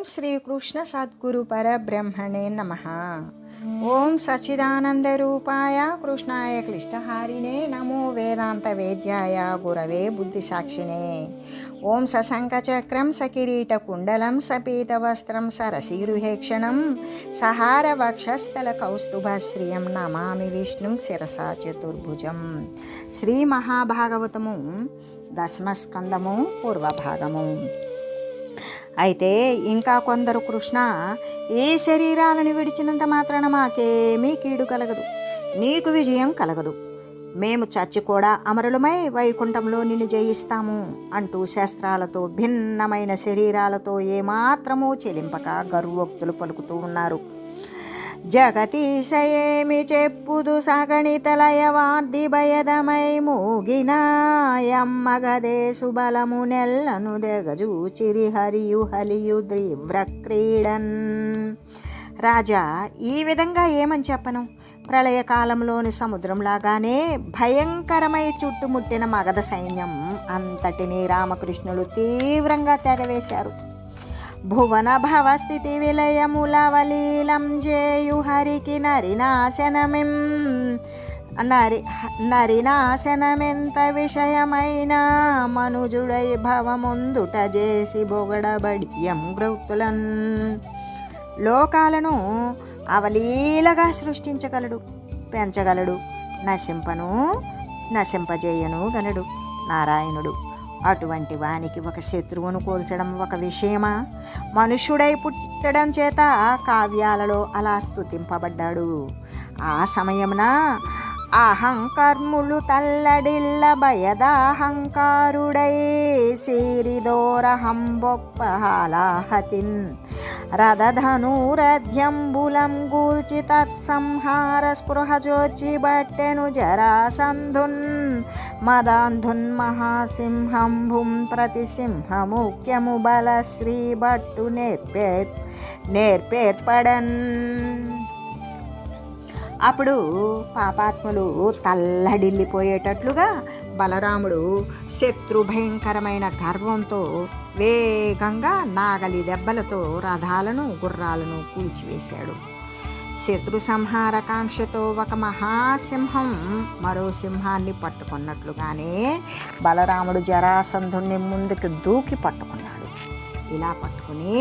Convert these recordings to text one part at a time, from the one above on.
ఓం శ్రీకృష్ణ సద్గురు పరబ్రహ్మణే నమ ఓం సచిదానందరూపాయ కృష్ణాయ క్లిష్టహారిణే నమో వేదాంత వేద్యాయ గురవే బుద్ధిసాక్షిణే ఓం సశంఖచక్రం సకిరీట కుండలం సపీత వస్త్రం సరసీరుహేక్షణం సహార వక్షస్థల కౌస్తుభశ్రియం నమామి విష్ణుం శిరసా చతుర్భుజం శ్రీ మహాభాగవతము దశమస్కందము పూర్వభాగము అయితే ఇంకా కొందరు కృష్ణ ఏ శరీరాలను విడిచినంత మాత్రాన మాకేమీ కీడు కలగదు. నీకు విజయం కలగదు. మేము చచ్చి కూడా అమరులమై వైకుంఠంలో నిన్ను జయిస్తాము అంటూ శస్త్రాలతో భిన్నమైన శరీరాలతో ఏమాత్రమూ చెలింపక గర్వోక్తులు పలుకుతూ ఉన్నారు. జగతీశయేమి చెప్పుదు సగణితలయవాద్ది భయదమై మూగినాయమ్మగదే సుబలము నెల్లను దెగజూచిరి హరియు హలియు ద్రివ్రక్రీడన్ రాజా ఈ విధంగా ఏమని చెప్పను? ప్రళయకాలంలోని సముద్రంలాగానే భయంకరమై చుట్టుముట్టిన మగధ సైన్యం అంతటినీ రామకృష్ణులు తీవ్రంగా తెగవేశారు. భువన భవస్థితి విలయములవలీలం జేయు హరికి నరినాశనమిం నరి నరినాశనమెంత విషయమైన మనుజుడై భవముందుట చేసి బొగడబడియం గ్రౌతులన్. లోకాలను అవలీలగా సృష్టించగలడు పెంచగలడు నశింపను నశింపజేయను గలడు నారాయణుడు. అటువంటి వానికి ఒక శత్రువును కూల్చడం ఒక విషయమా? మనుష్యుడై పుట్టడం చేత కావ్యాలలో అలా స్తుతింపబడ్డాడు. ఆ సమయమున అహంకర్ములు తల్లడిల్ల భయదాహంకారుడై సిరిదోరహంబొప్పహాలాహతిన్ రథధనురధ్యంబులం గూల్చి తత్సంహార స్పృహజోచి బట్టెను జరాసంధున్ మదాంధున్ మహాసింహంభుం ప్రతిసింహముఖ్యము బల శ్రీ భట్టు నేర్పేర్ నేర్పేర్పడన్. అప్పుడు పాపాత్ములు తల్లడిల్లిపోయేటట్లుగా బలరాముడు శత్రు భయంకరమైన గర్వంతో వేగంగా నాగలి దెబ్బలతో రథాలను గుర్రాలను కూల్చివేశాడు. శత్రు సంహార కాంక్షతో ఒక మహాసింహం మరో సింహాన్ని పట్టుకున్నట్లుగానే బలరాముడు జరాసంధుణ్ణి ముందుకు దూకి పట్టుకున్నాడు. ఇలా పట్టుకుని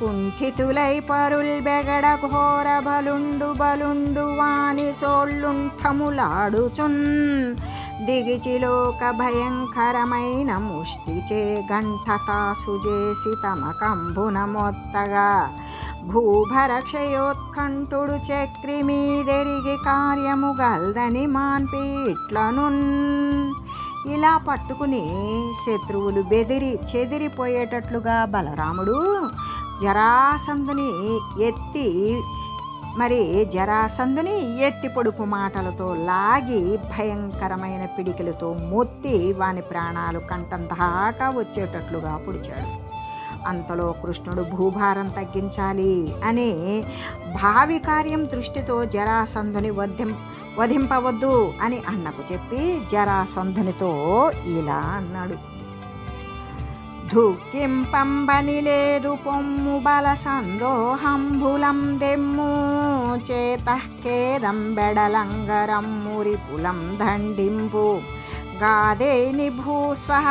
కుంఠితులై పరుల్ బెగడ ఘోర బలుండు బలుండు వాని సోళ్ళుంఠములాడుచున్ దిగిచిలోక భయంకరమైన ముష్టిచే గంఠకాసు చేసి తమ కంబున మొత్తగా భూభరక్షయోత్కంఠుడు చక్రి మీదెరిగి కార్యము గల్దని మాన్పిట్లనున్ ఇలా పట్టుకుని శత్రువులు బెదిరి చెదిరిపోయేటట్లుగా బలరాముడు జరాసంధుని ఎత్తి మరి జరాసందుని ఎత్తి పొడుపు మాటలతో లాగి భయంకరమైన పిడికిలతో మొత్తి వాని ప్రాణాలు కంఠం దాకా వచ్చేటట్లుగా పొడిచాడు. అంతలో కృష్ణుడు భూభారం తగ్గించాలి అని భావి కార్యం దృష్టితో జరాసంధుని వధిం వధింపవద్దు అని అన్నకు చెప్పి జరాసంధునితో ఇలా అన్నాడు. ధుక్కింపంబని లేదు పొమ్ము బల సందోహంబులం దెమ్ము చేతఃకేదం బెడలంగరం మురిపులం దండింపు గాదే నిభూస్వహ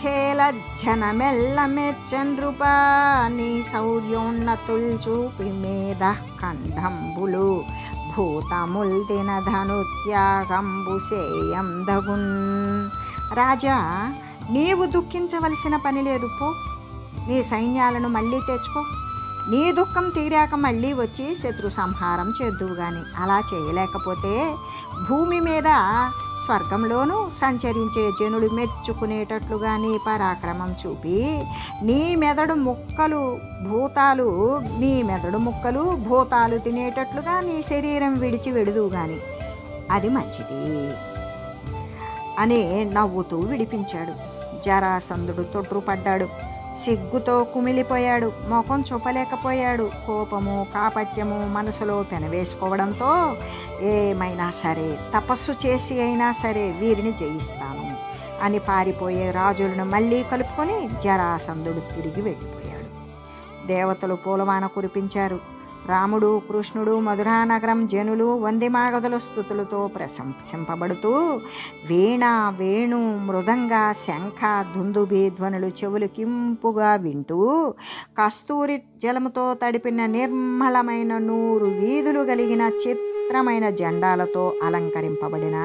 ఖేలజ్జనమెల్ల మెచ్చనృప నీ శౌర్యోన్నతుల్ చూపి మేధ కంఠంబులు భూతముల్ దిన ధనుత్యాగంబు సేయం దగున్ రాజా నీవు దుఃఖించవలసిన పని లేదు పో. నీ సైన్యాలను మళ్ళీ తెచ్చుకో. నీ దుఃఖం తీరాక మళ్ళీ వచ్చి శత్రు సంహారం చేద్దువు కానీ అలా చేయలేకపోతే భూమి మీద స్వర్గంలోనూ సంచరించే జనుడు మెచ్చుకునేటట్లుగా నీ పరాక్రమం చూపి నీ మెదడు ముక్కలు భూతాలు నీ మెదడు ముక్కలు భూతాలు తినేటట్లుగా నీ శరీరం విడిచి వెడుదువు కానీ అది మంచిది అని నవ్వుతూ విడిపించాడు. జరాసంధుడు తొట్రుపడ్డాడు సిగ్గుతో కుమిలిపోయాడు. ముఖం చూపలేకపోయాడు. కోపము కాపట్యము మనసులో పెనవేసుకోవడంతో ఏమైనా సరే తపస్సు చేసి అయినా సరే వీరిని జయిస్తాను అని పారిపోయే రాజులను మళ్ళీ కలుపుకొని జరాసంధుడు తిరిగి వెళ్ళిపోయాడు. దేవతలు పూలవాన కురిపించారు. రాముడు కృష్ణుడు మధురానగరం జనులు వందిమాగదుల స్థుతులతో ప్రశంసింపబడుతూ వీణ వేణు మృదంగ శంఖ దుందుబి ధ్వనులు చెవులు కింపుగా వింటూ కస్తూరి జలముతో తడిపిన నిర్మలమైన నూరు వీధులు కలిగిన చిత్రమైన జెండాలతో అలంకరింపబడిన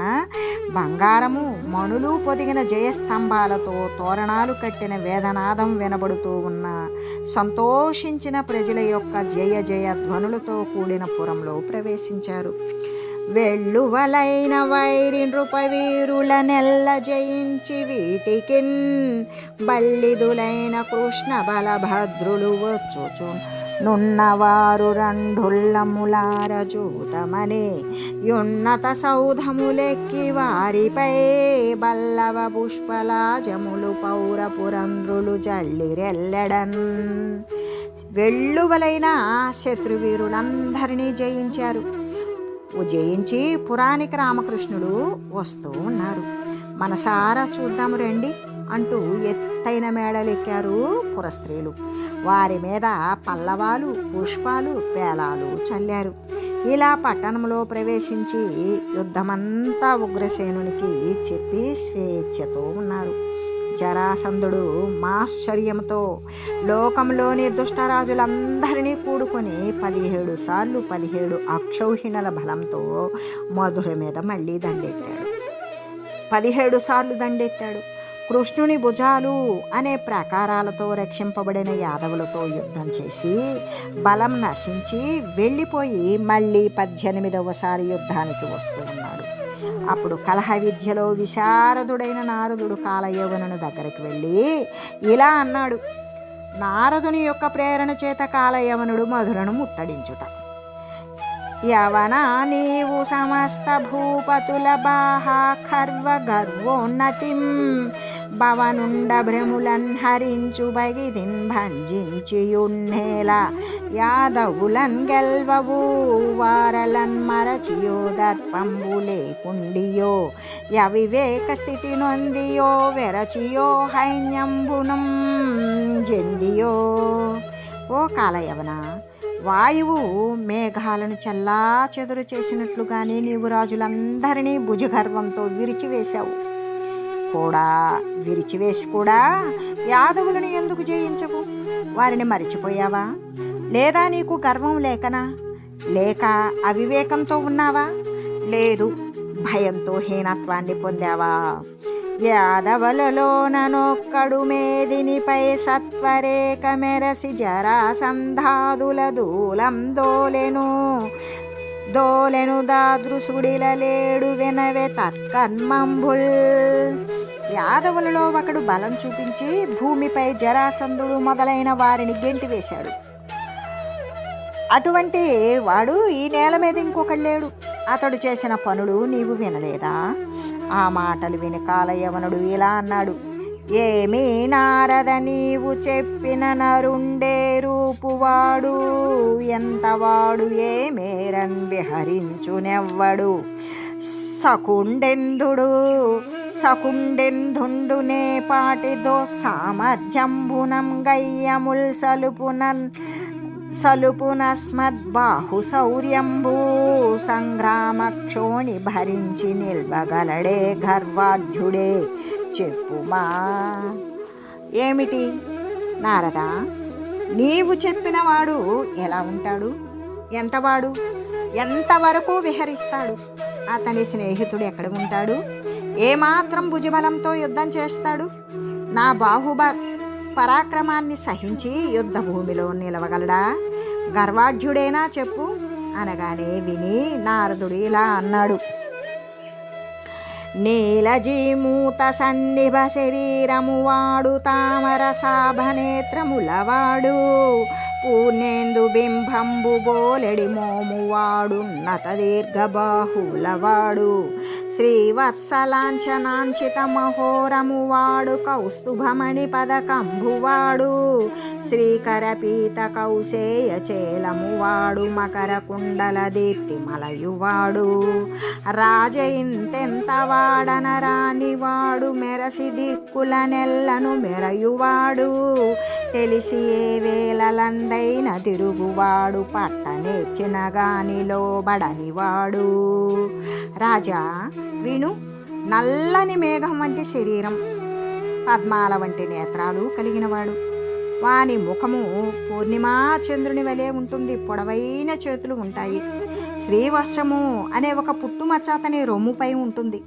బంగారము మణులు పొదిగిన జయస్తంభాలతో తోరణాలు కట్టిన వేదనాదం వినబడుతూ ఉన్న సంతోషించిన ప్రజల యొక్క జయ జయ ధ్వనులతో కూడిన పురంలో ప్రవేశించారు. వెళ్ళువలైన వైరి నృపవీరుల నెల్ల జయించి వీటికిన్ బల్లిదులైన కృష్ణ బలభద్రులు వచ్చుచు నున్నవారు రంఢుల్లములార చూతమనే యున్నత సౌధములెక్కి వారిపై బల్లవ పుష్పలాజములు పౌరపురంధ్రులు జల్లిరెల్లెడన్. వెళ్ళువలైన శత్రువీరులందరినీ జయించారు. జయించి పురాణిక రామకృష్ణుడు వస్తూ ఉన్నారు. మనసారా చూద్దాము రండి. అంటూ ఎత్తైన మేడలెక్కారు పురస్త్రీలు. వారి మీద పల్లవాలు పుష్పాలు పేలాలు చల్లారు. ఇలా పట్టణంలో ప్రవేశించి యుద్ధమంతా ఉగ్రసేనునికి చెప్పి స్వేచ్ఛతో ఉన్నారు. జరాసంధుడు మాశ్చర్యంతో లోకంలోని దుష్టరాజులందరినీ కూడుకొని పదిహేడు సార్లు పదిహేడు అక్షౌహిణల బలంతో మధుర మీద మళ్ళీ దండెత్తాడు. పదిహేడు సార్లు దండెత్తాడు. కృష్ణుని భుజాలు అనే ప్రాకారాలతో రక్షింపబడిన యాదవులతో యుద్ధం చేసి బలం నశించి వెళ్ళిపోయి మళ్ళీ పద్దెనిమిదవసారి యుద్ధానికి వస్తూ ఉన్నాడు. అప్పుడు కలహ విద్యలో విశారదుడైన నారదుడు కాలయవనుని దగ్గరికి వెళ్ళి ఇలా అన్నాడు నారదుని యొక్క ప్రేరణ చేత కాలయవనుడు మధురను ముట్టడించుట. యవనా నీవు సమస్త భూపతుల బాహా ఖర్వ గర్వోన్నతిం భవనుండ భ్రములన్ హరించు బగిదిన్ భంజించియున్నేల యాదవులన్ గెల్వవు వారలన్ మరచియో దర్పంబు లేకుండియో. యవివేక స్థితి నొందియో వెరచియో హైన్యంబునం జెందియో ఓ కాలయవనా వాయువు మేఘాలను చల్లా చెదురు చేసినట్లుగానే నీవు రాజులందరినీ భుజగర్వంతో విరిచివేశావు. కూడా విరిచివేసి కూడా యాదవులను ఎందుకు జయించవు? వారిని మరిచిపోయావా? లేదా నీకు గర్వం లేకనా? లేక అవివేకంతో ఉన్నావా? లేదు భయంతో హీనత్వాన్ని పొందావా? యాదవలలోననొక్కడు మేదినిపై సత్వరేక మెరసి జరాసంధాదుల దూలం దోలెను. దోలెను దాదృశుడిల లేడు వినవే తత్కర్మంబుల్. యాదవులలో ఒకడు బలం చూపించి భూమిపై జరాసంధుడు మొదలైన వారిని గెంటివేశాడు అటువంటి వాడు ఈ నేల మీద ఇంకొకడు లేడు. అతడు చేసిన పనులు నీవు వినలేదా? ఆ మాటలు విని కాలయవనుడు ఇలా అన్నాడు ఏమీ నారద నీవు చెప్పిన నరుండే రూపువాడు ఎంతవాడు ఏ మేరన్ విహరించునెవ్వడు సకుండెందుడు సకుండెందుండునే పాటిదో సామర్థ్యంబునం గయ్యముల్ సలుపునన్ సలుపునస్మద్బాహు సంగ్రామ సంగ్రామక్షోణి భరించి నిల్వగలడే గర్వాఢ్యుడే చెప్పుమా. ఏమిటి? నారద నీవు చెప్పిన వాడు ఎలా ఉంటాడు? ఎంతవాడు? ఎంతవరకు విహరిస్తాడు? అతని స్నేహితుడు ఎక్కడ ఉంటాడు? ఏమాత్రం భుజబలంతో యుద్ధం చేస్తాడు? నా బాహుబ పరాక్రమాన్ని సహించి యుద్ధ భూమిలో నిలవగలడా? గర్వాఢ్యుడేనా చెప్పు అనగానే విని నారదుడు ఇలా అన్నాడు. నీలజీమూత సన్నిభ శరీరము వాడు తామర సాభనేత్రములవాడు పూర్ణేందు బింబంబు బోలెడి మోము వాడున్నత దీర్ఘబాహులవాడు శ్రీవత్సలాంఛనాంచిత మహోరము వాడు కౌస్తుభమణి పదకంభువాడు శ్రీకరపీత కౌశేయ చేలము వాడు మకర కుండల దీప్తి మలయువాడు రాజ ఇంతెంత వాడనరాని వాడు మెరసి దిక్కుల నెల్లను మెరయువాడు తెలిసి ఏ వేలలందైన తిరుగువాడు పట్టనేర్చిన గాని లోబడనివాడు రాజా విను నల్లని మేఘం వంటి శరీరం పద్మాల వంటి నేత్రాలు కలిగినవాడు. వాని ముఖము పూర్ణిమా చంద్రుని వలె ఉంటుంది పొడవైన చేతులు ఉంటాయి. శ్రీవర్షము అనే ఒక పుట్టుమచ్చ అతని రొమ్ముపై ఉంటుంది.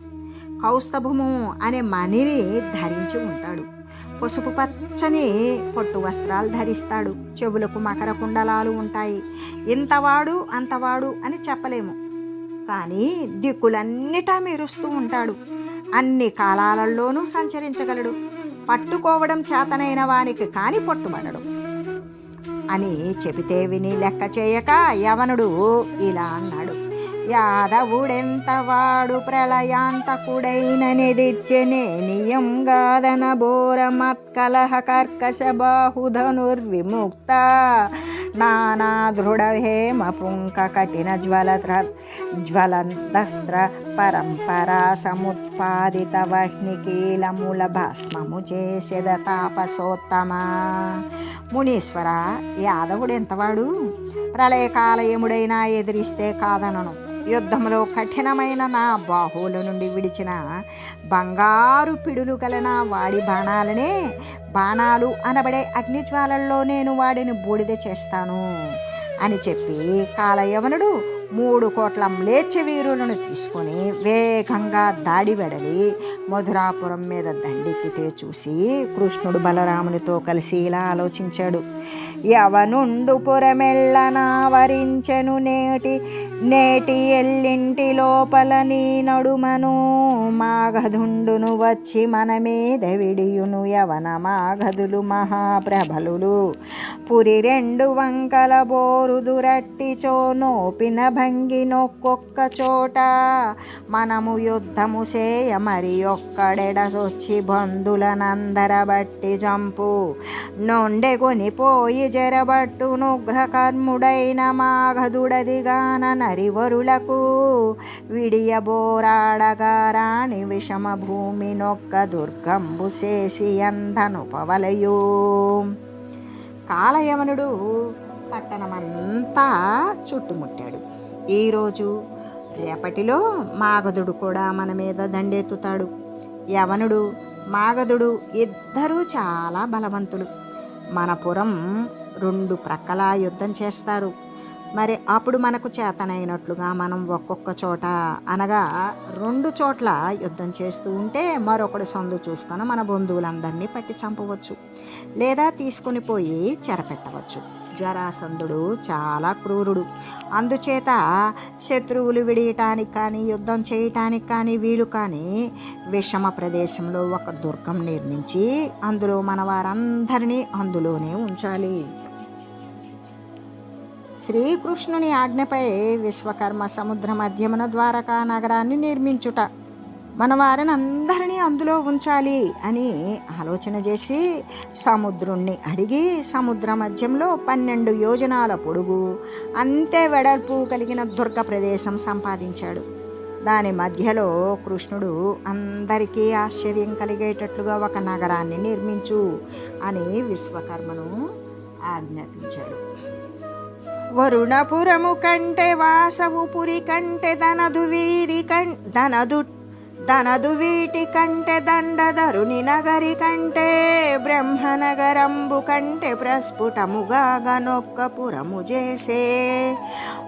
కౌస్తభము అనే మణిని ధరించి ఉంటాడు. పసుపు పచ్చని పొట్టు వస్త్రాలు ధరిస్తాడు. చెవులకు మకర కుండలాలు ఉంటాయి. ఇంతవాడు అంతవాడు అని చెప్పలేము. కానీ దిక్కులన్నిటా మెరుస్తూ ఉంటాడు. అన్ని కాలాలలోనూ సంచరించగలడు. పట్టుకోవడం చేతనైన వానికి కాని పట్టుబడడు. అని చెబితే విని లెక్క చేయక యవనుడు ఇలా అన్నాడు. యాదవుడెంత వాడు ప్రళయాంతకుడైన నిదిచ్చనే నియం గాదన బోర మత్కలహ కర్కశ బాహుధనుర్విముక్త. నానా దృఢ హేమ పుంక కఠిన జ్వలత్ర జ్వలంతస్త్ర పరంపరా సముత్పాదిత వహ్నికీలముల భస్మము చేసేద తాపసోత్తమ మునీశ్వర యాదవుడెంతవాడు ప్రళయకాలయముడైనా ఎదిరిస్తే కాదనను. యుద్ధంలో కఠినమైన నా బాహువుల నుండి విడిచిన బంగారు పిడులు గల వాడి బాణాలనే బాణాలు అనబడే అగ్నిజ్వాలల్లో నేను వాడిని బూడిద చేస్తాను అని చెప్పి కాలయవనుడు మూడు కోట్ల మ్లేచ్ఛ వీరులను తీసుకొని వేగంగా దాడి వెడలి మధురాపురం మీద దండెత్తితే చూసి కృష్ణుడు బలరామునితో కలిసి ఇలా ఆలోచించాడు. యవనుండు పురమెళ్ళనావరించెను నేటి నేటి ఎల్లింటి లోపల నీ నడుమను మాగధుండును వచ్చి మన మీద విడియును యవన మాగధులు మహాప్రబలులు. పురి రెండు వంకల బోరు దురట్టిచో నోపిన భంగి నొక్కొక్క చోట మనము యుద్ధము చేయ మరి ఒక్కడెడసొచ్చి బంధులనందరబట్టి జంపు. నొండె కొనిపోయి జరబట్టునుగ్రకర్ముడైన మాఘదుడదిగాన నరివరులకు విడియబోరాడగారాణి విషమ భూమి నొక్క దుర్గంబు చేసి అందనుపవలయు కాలయవనుడు పట్టణమంతా చుట్టుముట్టాడు. ఈరోజు రేపటిలో మాగధుడు కూడా మన మీద దండెత్తుతాడు. యవనుడు మాగధుడు ఇద్దరూ చాలా బలవంతులు. మన పురం రెండు ప్రక్కలా యుద్ధం చేస్తారు. మరి అప్పుడు మనకు చేతనైనట్లుగా మనం ఒక్కొక్క చోట అనగా రెండు చోట్ల యుద్ధం చేస్తూ ఉంటే మరొకటి సందు చూసుకొని మన బంధువులందరినీ పట్టి చంపవచ్చు లేదా తీసుకుని పోయి చెరపెట్టవచ్చు. జరాసంధుడు చాలా క్రూరుడు. అందుచేత శత్రువులు విడియటానికి కానీ యుద్ధం చేయటానికి కానీ వీలు కానీ విషమ ప్రదేశంలో ఒక దుర్గం నిర్మించి అందులో మన వారందరినీ అందులోనే ఉంచాలి. శ్రీకృష్ణుని ఆజ్ఞపై విశ్వకర్మ సముద్ర మధ్యమున ద్వారకా నగరాన్ని నిర్మించుట. మన వారిని అందరినీ అందులో ఉంచాలి అని ఆలోచన చేసి సముద్రుణ్ణి అడిగి సముద్ర మధ్యంలో పన్నెండు యోజనాల పొడుగు అంతే వెడల్పు కలిగిన దుర్గ ప్రదేశం సంపాదించాడు. దాని మధ్యలో కృష్ణుడు అందరికీ ఆశ్చర్యం కలిగేటట్లుగా ఒక నగరాన్ని నిర్మించు అని విశ్వకర్మను ఆజ్ఞాపించాడు. వరుణపురము కంటే వాసవుపురి కంటే ధనదు వీరి కం దనదు దనదు వీటి కంటే దండధరుని నగరి కంటే బ్రహ్మనగరంబు కంటే ప్రస్ఫుటముగా గనొక్క పురము చేసే.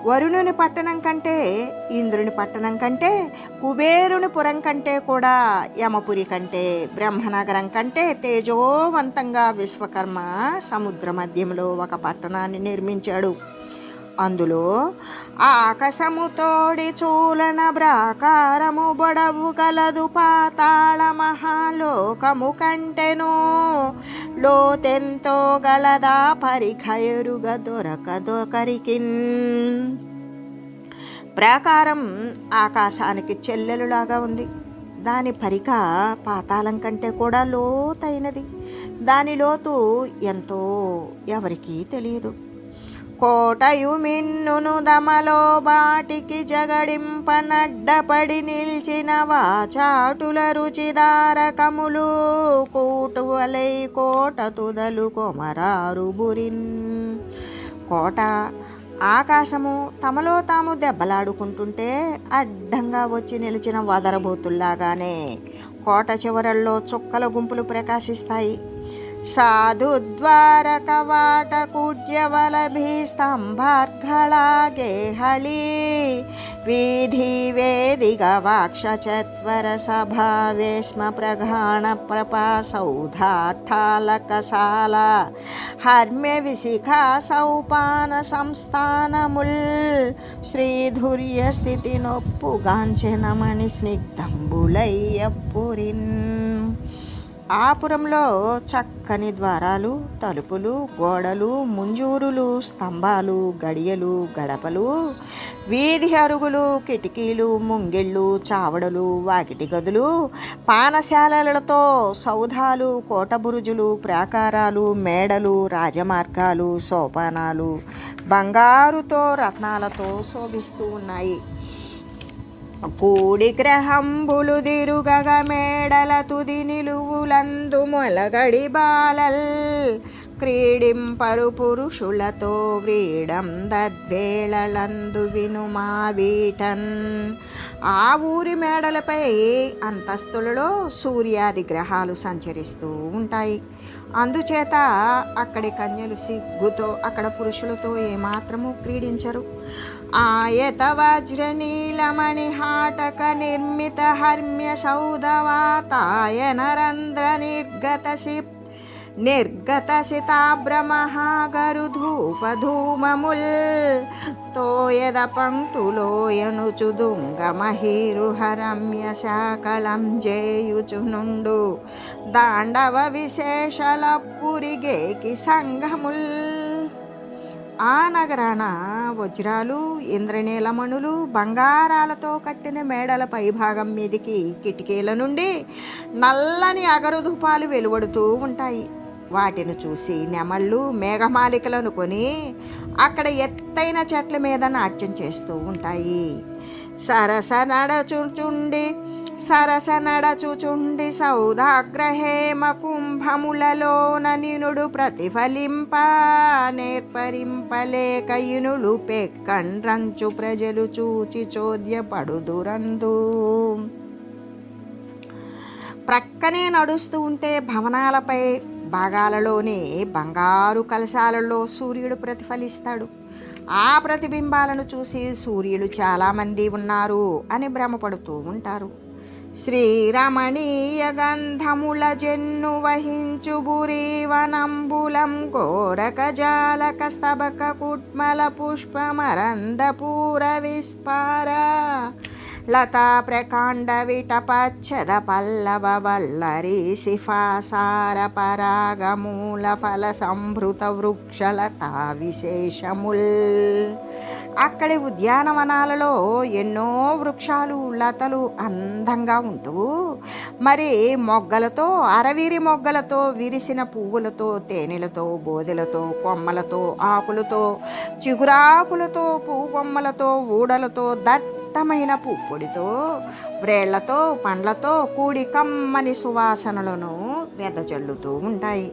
వరుణుని పట్టణం కంటే ఇంద్రుని పట్టణం కంటే కుబేరుని పురం కంటే కూడా యమపురి కంటే బ్రహ్మనగరం కంటే తేజోవంతంగా విశ్వకర్మ సముద్ర మధ్యంలో ఒక పట్టణాన్ని నిర్మించాడు. అందులో ఆకాశముతోడి చూలన బ్రాకారము బొడవు కలదు పాతాళ మహాలోకము కంటెను. లోతెంతో గలదా పరిఖయరుగ దొరకదొకరికిన్ ప్రాకారం ఆకాశానికి చెల్లెలులాగా ఉంది. దాని పరిక పాతాళం కంటే కూడా లోతైనది. దాని లోతు ఎంతో ఎవరికీ తెలియదు. కోటయు మిన్నును దమలో బాటికి జగడింపనడ్డపడి నిల్చిన వాచాటుల రుచిదారకములు కూటువలై కోట తుదలు కొమరారు బురిన్. కోట ఆకాశము తమలో తాము దెబ్బలాడుకుంటుంటే అడ్డంగా వచ్చి నిలిచిన వదరబోతుల్లాగానే కోట చివరల్లో చుక్కల గుంపులు ప్రకాశిస్తాయి. साधुद्वारकवाटकुड्यवलभिस्तम्भार्घलागे हळी वीधिवेदिगवाक्षचत्वरसभावे स्म प्रघाणप्रपासौधार्थालकसाला हर्म्यविशिखासौपानसंस्थानमुल्। श्रीधुर्यस्थितिनोप्पुगाञ्चनमणिस्निग्धं पुरी ఆపురంలో చక్కని ద్వారాలు తలుపులు గోడలు ముంజూరులు స్తంభాలు గడియలు గడపలు వీధి అరుగులు కిటికీలు ముంగిళ్ళు చావడలు వాకిటి గదులు పానశాలలతో సౌధాలు కోటబురుజులు ప్రాకారాలు మేడలు రాజమార్గాలు సోపానాలు బంగారుతో రత్నాలతో శోభిస్తూ ఉన్నాయి. కూడి గ్రహంబులు దిరుగగ మేడల తుది నిలువులందు మొలగడి బాలల్. క్రీడింపరు పురుషులతో వ్రీడం దద్వేళలందు వినుమా వీటన్. ఆ ఊరి మేడలపై అంతస్తులలో సూర్యాది గ్రహాలు సంచరిస్తూ ఉంటాయి. అందుచేత అక్కడి కన్యలు సిగ్గుతో అక్కడ పురుషులతో ఏమాత్రము క్రీడించరు. ఆయత వజ్రనీలమణి హాటక నిర్మిత హర్మ్య సౌదవాతాయ నరంధ్ర నిర్గత సిప్ నిర్గత తోయద పంక్తులోయనుచు దుంగ శాకలం జేయుచునుండు దాండవ విశేషల పురిగేకి సంఘముల్ ఆ నగరాన వజ్రాలు ఇంద్రనీలమణులు బంగారాలతో కట్టిన మేడల పైభాగం మీదికి కిటికీల నుండి నల్లని అగరుధూపాలు వెలువడుతూ ఉంటాయి. వాటిని చూసి నెమళ్ళు మేఘమాలికలను కొని అక్కడ ఎత్తైన చెట్ల మీద నాట్యం చేస్తూ ఉంటాయి. సరస నడచుచుండి సరస నడచుచుండి సౌదాగ్రహేమ కుంభములలోన నినుడు ప్రతిఫలింప నేర్పరింపలేక ఇనుడు పెక్కండ్రంచు ప్రజలు చూచి చోద్యపడుదురందు ప్రక్కనే నడుస్తూ ఉంటే భవనాలపై భాగాలలోనే బంగారు కలశాలలో సూర్యుడు ప్రతిఫలిస్తాడు. ఆ ప్రతిబింబాలను చూసి సూర్యులు చాలామంది ఉన్నారు అని భ్రమపడుతూ ఉంటారు. శ్రీరమణీయ గంధముల జెన్ను వహించు బురీవనంబులం కోరక జాలక స్తబక కుట్మల పుష్పమరందపూర విస్పార. లతా ప్రకాండ విటపచ్చద పల్లవ వల్లరి సిఫాసార పరాగమూల ఫల సంభృత వృక్షలతా విశేషముల్. అక్కడి ఉద్యానవనాలలో ఎన్నో వృక్షాలు లతలు అందంగా ఉంటూ మరి మొగ్గలతో అరవిరి మొగ్గలతో విరిసిన పువ్వులతో తేనెలతో బోదెలతో కొమ్మలతో ఆకులతో చిగురాకులతో పువ్వు కొమ్మలతో ఊడలతో దట్టమైన పుప్పొడితో వ్రేళ్ళతో పండ్లతో కూడి కమ్మని సువాసనలను వెదజల్లుతూ ఉంటాయి.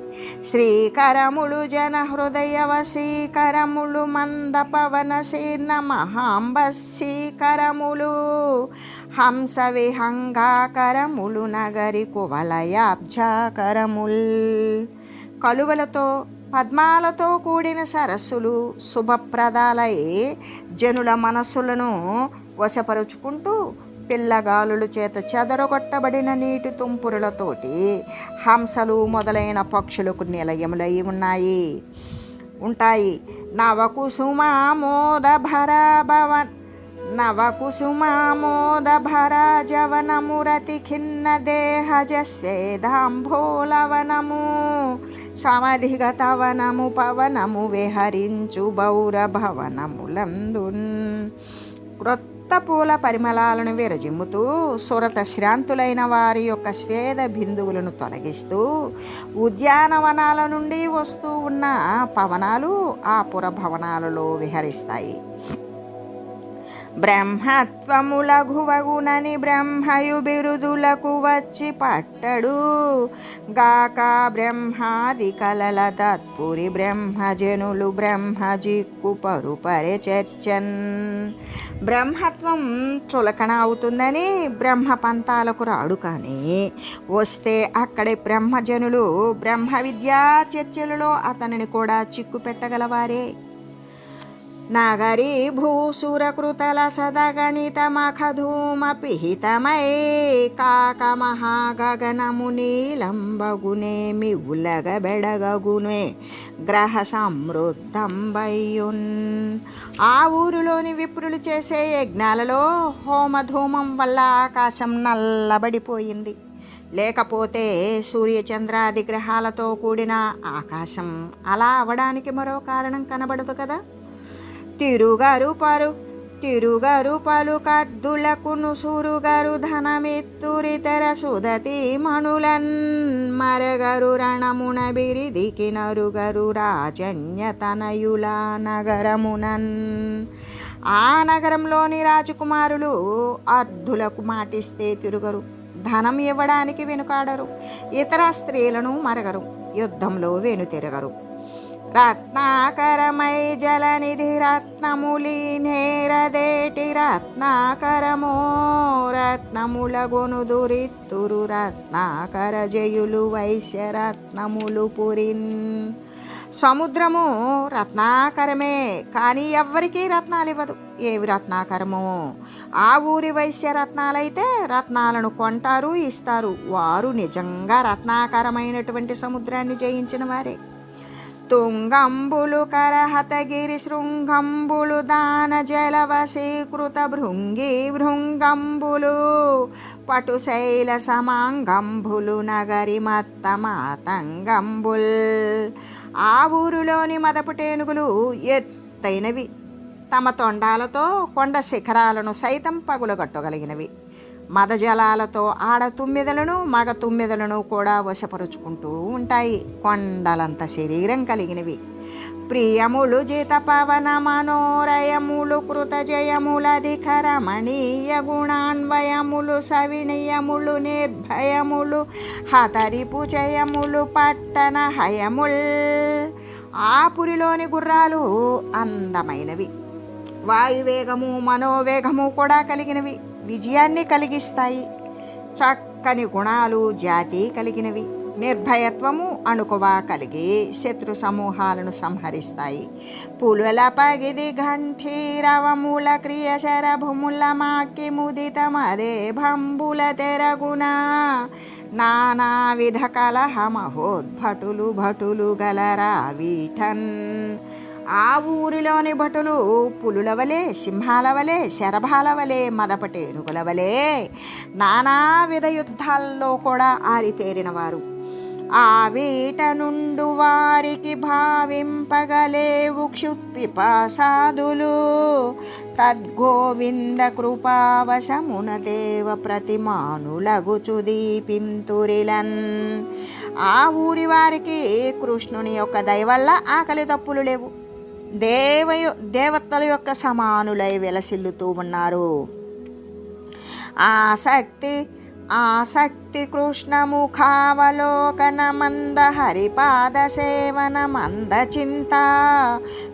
శ్రీకరములు జన హృదయ వశీకరములు మంద పవన శీర్ణ మహాంబశీకరములు హంస విహంగాకరములు నగరి కువలయాబ్జాకరముల్. కలువలతో పద్మాలతో కూడిన సరస్సులు శుభప్రదాలై జనుల మనస్సులను వశపరుచుకుంటూ పిల్లగాలుల చేత చెదరగొట్టబడిన నీటి తుంపురులతోటి హంసలు మొదలైన పక్షులకు నిలయములై ఉన్నాయి. ఉంటాయి. నవకుసుమామోద భర భవన్ నవకుసుమామోద భర జవనమురతి ఖిన్న దేహజస్వేదాంభోలవనము సమధిగతవనము పవనము విహరించు బౌర భవనములందున్. పూల పరిమళాలను విరజిమ్ముతూ సురత శ్రాంతులైన వారి యొక్క స్వేద బిందువులను తొలగిస్తూ ఉద్యానవనాల నుండి వస్తూ ఉన్న పవనాలు ఆ పుర భవనాలలో విహరిస్తాయి. బ్రహ్మత్వము లఘువగునని బ్రహ్మయు బిరుదులకు వచ్చి పట్టడు. గాక బ్రహ్మాది కలల తత్పురి బ్రహ్మజనులు బ్రహ్మజిక్కు పరుపరే చర్చన్. బ్రహ్మత్వం చులకన అవుతుందని బ్రహ్మ పంతాలకు రాడు కానీ వస్తే అక్కడి బ్రహ్మజనులు బ్రహ్మ విద్యా చర్చలలో అతనిని కూడా చిక్కు పెట్టగలవారే నగరీ భూసురకృతల సదగణిత మఖధూమ పిహితమై కాక మహాగగనము నీలంబగునే బెడగగునే గ్రహ సమృద్ధంబయ్యున్ ఆ ఊరిలోని విప్రులు చేసే యజ్ఞాలలో హోమధూమం వల్ల ఆకాశం నల్లబడిపోయింది. లేకపోతే సూర్యచంద్రాది గ్రహాలతో కూడిన ఆకాశం అలా అవడానికి మరో కారణం కనబడదు కదా? తిరుగారు పారు. తిరుగారు పలు కద్దులకును సూరుగారు ధనమిత్తురితర సుదతి మణులన్. మరగరు రణమున బిరిదికి నరుగరు రాజన్యతనయుల నగరమునన్. ఆ నగరంలోని రాజకుమారులు అర్ధులకు మాటిస్తే తిరుగరు. ధనం ఇవ్వడానికి వెనుకాడరు. ఇతర స్త్రీలను మరగరు. యుద్ధంలో వెనుతిరగరు రత్నాకరమై జలనిధి రత్నములి నేరదేటి రత్నాకరమో రత్నముల గొనుదురిత్తురు రత్నాకర జయులు వైశ్య రత్నములు పురిన్. సముద్రము రత్నాకరమే కానీ ఎవ్వరికీ రత్నాలు ఇవ్వదు. ఏవి రత్నాకరమో? ఆ ఊరి వైశ్య రత్నాలైతే రత్నాలను కొంటారు ఇస్తారు. వారు నిజంగా రత్నాకరమైనటువంటి సముద్రాన్ని జయించిన వారే. తుంగంబులు కరహతగిరి శృంగంబులు దాన జలవశీకృత భృంగి భృంగంబులు. పటుశైల సమాంగంబులు నగరి మత్తమాతంగంబుల్. ఆ ఊరిలోని మదపుటేనుగులు ఎత్తైనవి. తమ తొండాలతో కొండ శిఖరాలను సైతం పగులగట్టగలిగినవి. మదజలాలతో ఆడ తుమ్మెదలను మగ తుమ్మెదలను కూడా వశపరుచుకుంటూ ఉంటాయి. కొండలంత శరీరం కలిగినవి. ప్రియములు జిత పవన మనోరయములు కృత రమణీయ గుణాన్వయములు సవినీయములు నిర్భయములు హతరిపు జయములు పట్టణ హయముల్. ఆ పురిలోని గుర్రాలు అందమైనవి. వాయువేగము మనోవేగము కూడా కలిగినవి. విజయాన్ని కలిగిస్తాయి. చక్కని గుణాలు జాతి కలిగినవి. నిర్భయత్వము అణుకువ కలిగి శత్రు సమూహాలను సంహరిస్తాయి. పులుల పగిది ఘంఠీరవముల క్రియ శరభుముల మాకి ముదితమదే భంబుల తెరగుణ నానావిధ కలహ మహోద్భటులు భటులు గలరా వీఠన్. ఆ ఊరిలోని భటులు పులుల వలె సింహాల వలె శరభాల వలె మదపటేనుగుల వలె నానావిధ యుద్ధాల్లో కూడా ఆరితేరినవారు. ఆ వీట నుండు వారికి భావింపగలేవు క్షుత్పిపాసాదులు తద్గోవింద కృపావశమున దేవ ప్రతిమానులగుచు దీపింతురిలన్. ఆ ఊరి వారికి కృష్ణుని యొక్క దయవల్ల ఆకలి తప్పులు లేవు. దేవయు దేవతల యొక్క సమానులై వెలసిల్లుతూ ఉన్నారు. ఆసక్తి ఆసక్తి కృష్ణముఖావలోకన మంద హరిపాద సేవన మంద చింత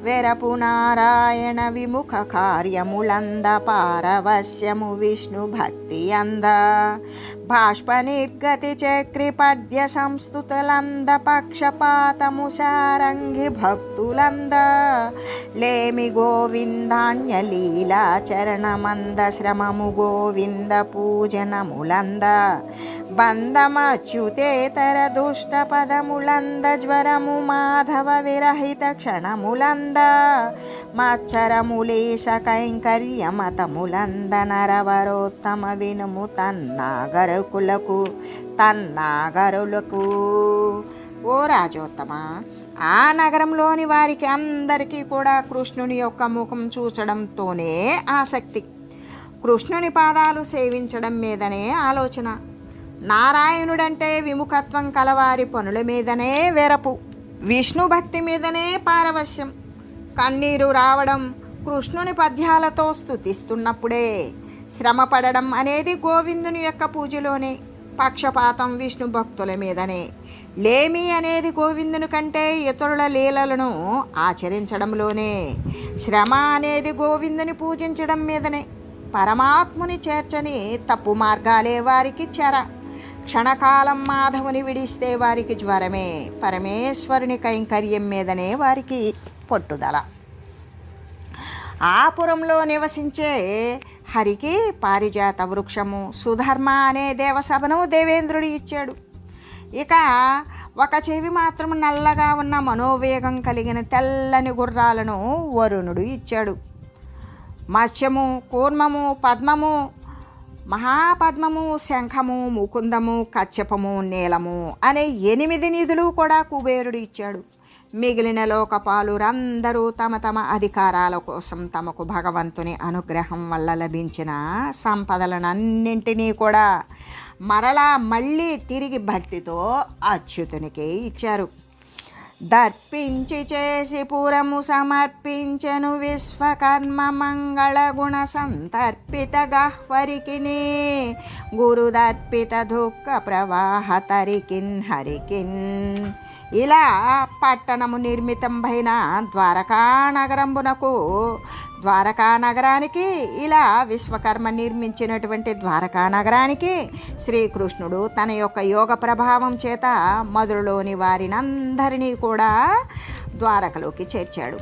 వెరపు నారాయణ విముఖ కార్యములంద పారవస్యము విష్ణు భక్తి అంద. బాష్ప నిర్గతి చక్రి పద్య సంస్థుతులంద పక్షపాతము సారంగి భక్తులంద. లేమి గోవిందాన్య లీలా చరణమంద శ్రమము గోవింద పూజనములంద. బంధమచ్యుతేతర దుష్ట పదములంద జ్వరము మాధవ విరహిత క్షణములంద మచ్చరములేశ కైంకర్యమతములంద నరవరోత్తమ వినుము తన్నాగరుకులకు తన్నాగరులకు. ఓ రాజోత్తమ ఆ నగరంలోని వారికి అందరికీ కూడా కృష్ణుని యొక్క ముఖం చూచడంతోనే ఆసక్తి. కృష్ణుని పాదాలు సేవించడం మీదనే ఆలోచన. నారాయణుడంటే విముఖత్వం కలవారి పనుల మీదనే వెరపు. విష్ణు భక్తి మీదనే పారవశ్యం. కన్నీరు రావడం కృష్ణుని పద్యాలతో స్థుతిస్తున్నప్పుడే శ్రమ పడడం అనేది గోవిందుని యొక్క పూజలోనే. పక్షపాతం విష్ణు భక్తుల మీదనే. లేమి అనేది గోవిందుని కంటే ఇతరుల లీలలను ఆచరించడంలోనే. శ్రమ అనేది గోవిందుని పూజించడం మీదనే. పరమాత్ముని చేర్చని తప్పు మార్గాలే వారికి చెర. క్షణకాలం మాధవుని విడిస్తే వారికి జ్వరమే. పరమేశ్వరుని కైంకర్యం మీదనే వారికి పట్టుదల. ఆపురంలో నివసించే హరికి పారిజాత వృక్షము సుధర్మ అనే దేవసభను దేవేంద్రుడు ఇచ్చాడు. ఇక ఒక చెవి మాత్రం నల్లగా ఉన్న మనోవేగం కలిగిన తెల్లని గుర్రాలను వరుణుడు ఇచ్చాడు. మత్స్యము కూర్మము పద్మము మహాపద్మము శంఖము ముకుందము కచ్చపము నీలము అనే ఎనిమిది నిధులు కూడా కుబేరుడు ఇచ్చాడు. మిగిలిన లోకపాలురందరూ తమ తమ అధికారాల కోసం తమకు భగవంతుని అనుగ్రహం వల్ల లభించిన సంపదలనన్నింటినీ కూడా మరలా మళ్ళీ తిరిగి భక్తితో అచ్యుతునికి ఇచ్చారు. దర్పించి చేసి పురము సమర్పించను విశ్వకర్మ మంగళ గుణ సంతర్పిత గహ్వరికిని. గురుదర్పిత దుఃఖ ప్రవాహ తరికిన్ హరికిన్. ఇలా పట్టణము నిర్మితంపైన ద్వారకా నగరంబునకు ద్వారకా నగరానికి ఇలా విశ్వకర్మ నిర్మించినటువంటి ద్వారకా నగరానికి శ్రీకృష్ణుడు తన యొక్క యోగ ప్రభావం చేత మధురలోని వారినందరినీ కూడా ద్వారకలోకి చేర్చాడు.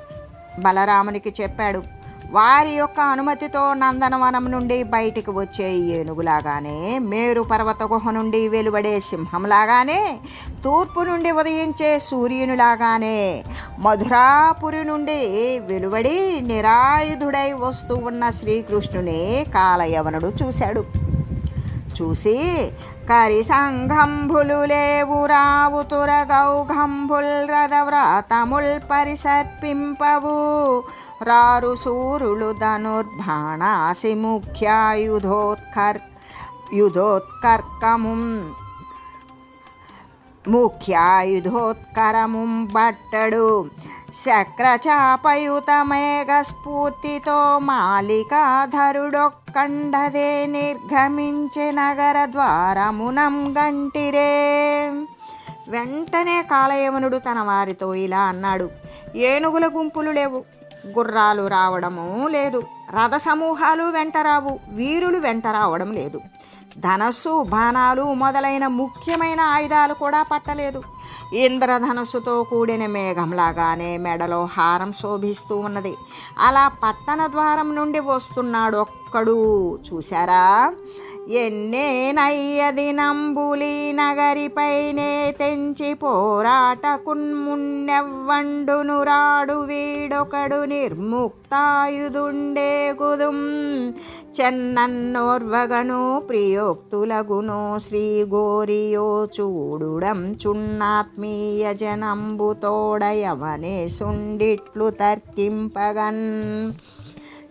బలరామునికి చెప్పాడు వారి యొక్క అనుమతితో నందనవనం నుండి బయటికి వచ్చే ఏనుగులాగానే మేరు పర్వత గుహ నుండి వెలువడే సింహంలాగానే తూర్పు నుండి ఉదయించే సూర్యునిలాగానే మధురాపురి నుండి వెలువడి నిరాయుధుడై వస్తూ ఉన్న శ్రీకృష్ణుని కాలయవనుడు చూశాడు. చూసి కరి సంఘంభులు లేవు రావు తురగౌఘంభుల్ రథవ్రాతముల్ పరిసర్పింపవు రారు సూరులు ధనుర్బాణాసి ముఖ్యాయుధోత్కర్ యుధోత్కర్కము ముఖ్యాయుధోత్కరము బట్టడు. శక్రచాపయుత మేఘ మాలికాధరుడొక్కండదే నిర్గమించే నగర ద్వారమునం గంటిరే. వెంటనే కాలయవనుడు తన వారితో ఇలా అన్నాడు ఏనుగుల గుంపులు లేవు. గుర్రాలు రావడము లేదు. రథ సమూహాలు వెంట రావు వీరులు వెంట రావడం లేదు. ధనస్సు బాణాలు మొదలైన ముఖ్యమైన ఆయుధాలు కూడా పట్టలేదు. ఇంద్రధనస్సుతో కూడిన మేఘంలాగానే మెడలో హారం శోభిస్తూ ఉన్నది. అలా పట్టణ ద్వారం నుండి వస్తున్నాడు ఒక్కడు చూశారా? ఎన్నేనయ్యది నంబులి నగరిపైనే తెంచి పోరాటకున్మున్నెవ్వండును రాడు వీడొకడు నిర్ముక్తాయుదుండే గుదుం. చెన్నన్నోర్వగను ప్రియోక్తులగును శ్రీ గోరియో చూడుడం చున్నాత్మీయ జనంబుతోడయవనే సుండిట్లు తర్కింపగన్.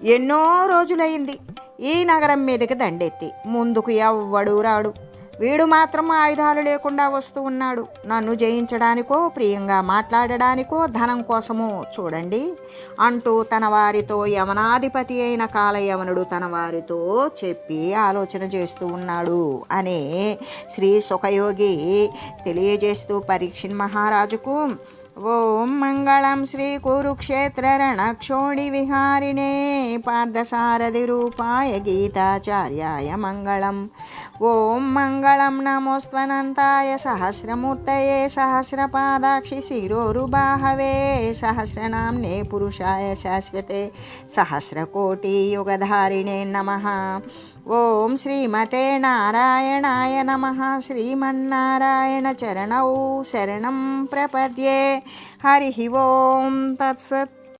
ఎన్నో రోజులైంది. ఈ నగరం మీదకి దండెత్తి. ముందుకు ఎవ్వడు రాడు. వీడు మాత్రం ఆయుధాలు లేకుండా వస్తూ ఉన్నాడు. నన్ను జయించడానికో ప్రియంగా మాట్లాడడానికో ధనం కోసమో చూడండి అంటూ తన వారితో యవనాధిపతి అయిన కాలయవనుడు తన వారితో చెప్పి ఆలోచన చేస్తూ ఉన్నాడు అనే శ్రీ సుఖయోగి తెలియజేస్తూ పరీక్షణ్ మహారాజుకు ఓం మంగళం శ్రీ కురుక్షేత్ర రణక్షోణి విహారిణే పార్థసారథి రూపాయ గీతాచార్యాయ మంగళం. ఓం మంగళం నమోస్త్వనంతాయ సహస్రమూర్తయే సహస్రపాదాక్షి శిరోరుబాహవే సహస్రనామ్నే పురుషాయ శాశ్వతే సహస్రకోటి యుగధారిణే నమః. ఓం శ్రీమతే నారాయణాయ నమ. శ్రీమన్నారాయణ చరణౌ శరణం ప్రపద్యే. హరి ఓం తత్సత్